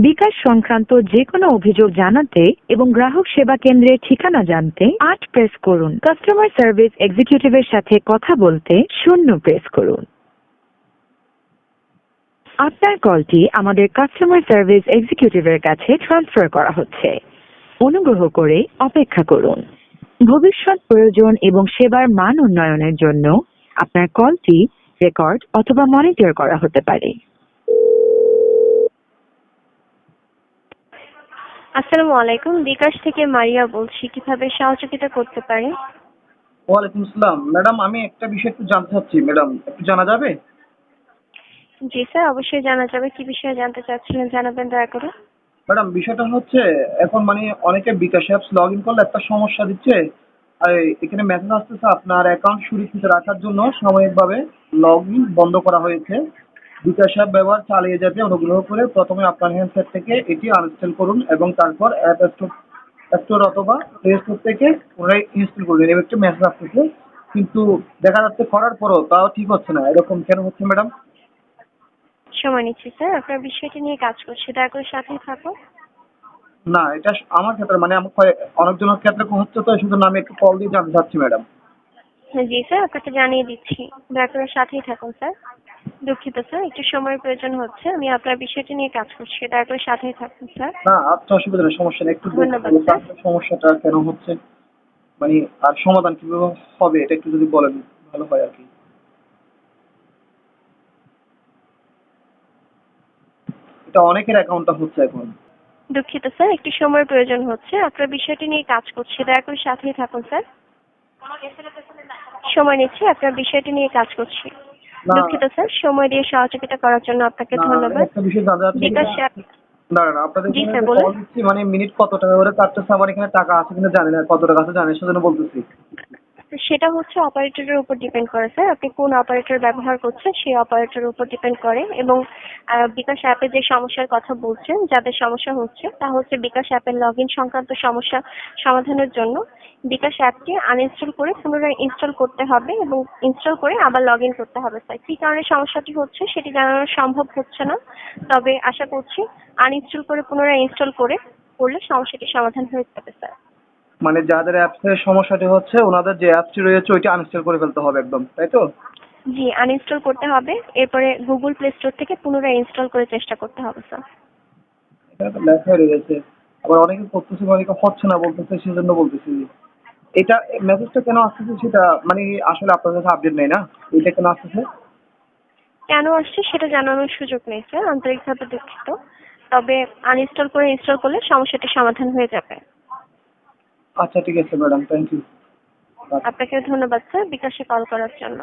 বিকাশ সংক্রান্ত যে কোনো অভিযোগ জানাতে এবং গ্রাহক সেবা কেন্দ্রের ঠিকানা জানতে আট প্রেস করুন। কাস্টমার সার্ভিস এক্সিকিউটিভের সাথে কথা বলতে শূন্য প্রেস করুন। আপনার কলটি আমাদের কাস্টমার সার্ভিস এক্সিকিউটিভের কাছে ট্রান্সফার করা হচ্ছে। অনুগ্রহ করে অপেক্ষা করুন। ভবিষ্যৎ প্রয়োজন এবং সেবার মান উন্নয়নের জন্য আপনার কলটি রেকর্ড অথবা মনিটর করা হতে পারে। আসসালামু আলাইকুম। বিকাশ থেকে মারিয়া বলছি কীভাবে সহযোগিতা করতে পারি? ওয়ালাইকুম আসসালাম। ম্যাডাম আমি একটা বিষয় একটু জানতে চাচ্ছি। ম্যাডাম একটু জানা যাবে? জি স্যার অবশ্যই জানা যাবে। কি বিষয়ে জানতে চাচ্ছিলেন জানাবেন দয়া করে। ম্যাডাম বিষয়টা হচ্ছে এখন মানে অনেকে বিকাশ অ্যাপস লগ ইন করলে একটা সমস্যা দিচ্ছে। আর এখানে মেসেজ আসতেছে আপনার অ্যাকাউন্ট সুরক্ষিত রাখার জন্য সাময়িকভাবে লগ ইন বন্ধ করা হয়েছে। বিকাশ অ্যাপ ব্যবহার চালিয়ে যেতে অনুগ্রহ করে প্রথমে আপনার হ্যান্ডসেট থেকে এটি আনইনস্টল করুন এবং তারপর অ্যাপ স্টোর স্টোর অথবা প্লে স্টোর থেকে পুনরায় ইনস্টল করুন এরকম একটা মেসেজ আসতেছে কিন্তু দেখা যাচ্ছে করার পরও তাও ঠিক হচ্ছে না। এরকম কেন হচ্ছে ম্যাডাম সময় নিচ্ছি স্যার। আপনার বিষয়টি নিয়ে কাজ করছি। দয়া করে সাথেই থাকুন। না এটা আমার ক্ষেত্রে মানে আমার অনেকজনের ক্ষেত্রে হচ্ছে তো শুধু আমি একটু কল দিয়ে জানতে চাচ্ছি ম্যাডাম হ্যাঁ, জি স্যার। আপনাকে জানিয়ে দিচ্ছি। দয়া করে সাথেই থাকুন স্যার। দুঃখিত স্যার। একটু সময়ের প্রয়োজন হচ্ছে। আমি আপনার বিষয়টি নিয়ে কাজ করছি। দয়া করে সাথেই থাকুন স্যার। না আচ্ছা অসুবিধা নেই সমস্যা নেই। একটু ধন্যবাদ, স্যার। সমস্যাটা কেন হচ্ছে? মানে আর সমাধান কীভাবে হবে এটা একটু যদি বলেন ভালো হয় আর কি। এটা অনেকের অ্যাকাউন্টটা হচ্ছে এখন। দুঃখিত স্যার। একটু সময়ের প্রয়োজন হচ্ছে। আপনার বিষয়টি নিয়ে কাজ করছি। দয়া করে সাথেই থাকুন স্যার। সময় নিচ্ছি আপনার বিষয়টি নিয়ে কাজ করছি। দুঃখিত স্যার। সময় দিয়ে সহযোগিতা করার জন্য আপনাকে ধন্যবাদ। একটা বিষয় জানতে চাচ্ছি বিকাশ যে- অ্যাপ না না না, আপনাদের মানে মিনিট কত টাকা করে কাটতেছে আমার এখানে টাকা আছে কিনা জানি না কত টাকা আছে জানি সেজন্য বলতেছি। সেটা হচ্ছে অপারেটরের উপর ডিপেন্ড করে স্যার আপনি কোন অপারেটর ব্যবহার করছেন, সেই অপারেটরের উপর ডিপেন্ড করে এবং বিকাশ অ্যাপে যে সমস্যার কথা বলছেন, যাদের সমস্যা হচ্ছে, তা হচ্ছে বিকাশ অ্যাপের লগ ইন সংক্রান্ত সমস্যা সমাধানের জন্য বিকাশ অ্যাপটি আনইনস্টল করে পুনরায় ইনস্টল করতে হবে এবং ইনস্টল করে আবার লগ ইন করতে হবে স্যার কী কারণে সমস্যাটি হচ্ছে, সেটি জানানো সম্ভব হচ্ছে না। তবে আশা করছি আনইনস্টল করে, পুনরায় ইনস্টল করে করলে সমস্যাটি সমাধান হয়ে যাবে স্যার মানে যাদের অ্যাপসের সমস্যাটি হচ্ছে ওনাদের যে অ্যাপসটি রয়েছে ওইটা আনইনস্টল করে ফেলতে হবে একদম তাই তো? জি আনইনস্টল করতে হবে। এরপরে গুগল প্লে স্টোর থেকে পুনরায় ইনস্টল করে চেষ্টা করতে হবে স্যার এটা তো লেখা রয়েছে। আবার অনেকে করতেছে অনেকে হচ্ছে না বলতেছে সেজন্য বলতেছি। এটা মেসেজটা কেন আসতেছে সেটা মানে আসলে আপনার কাছে আপডেট নেই না? এটা কেন আসতেছে? কেন আসছে সেটা জানানোর সুযোগ নেই স্যার আন্তরিকভাবে দুঃখিত। তবে আনইনস্টল করে ইনস্টল করলে সমস্যাটি সমাধান হয়ে যাবে। আচ্ছা ঠিক আছে ম্যাডাম থ্যাংক ইউ আপনাকে ধন্যবাদ স্যার বিকাশে কল করার জন্য।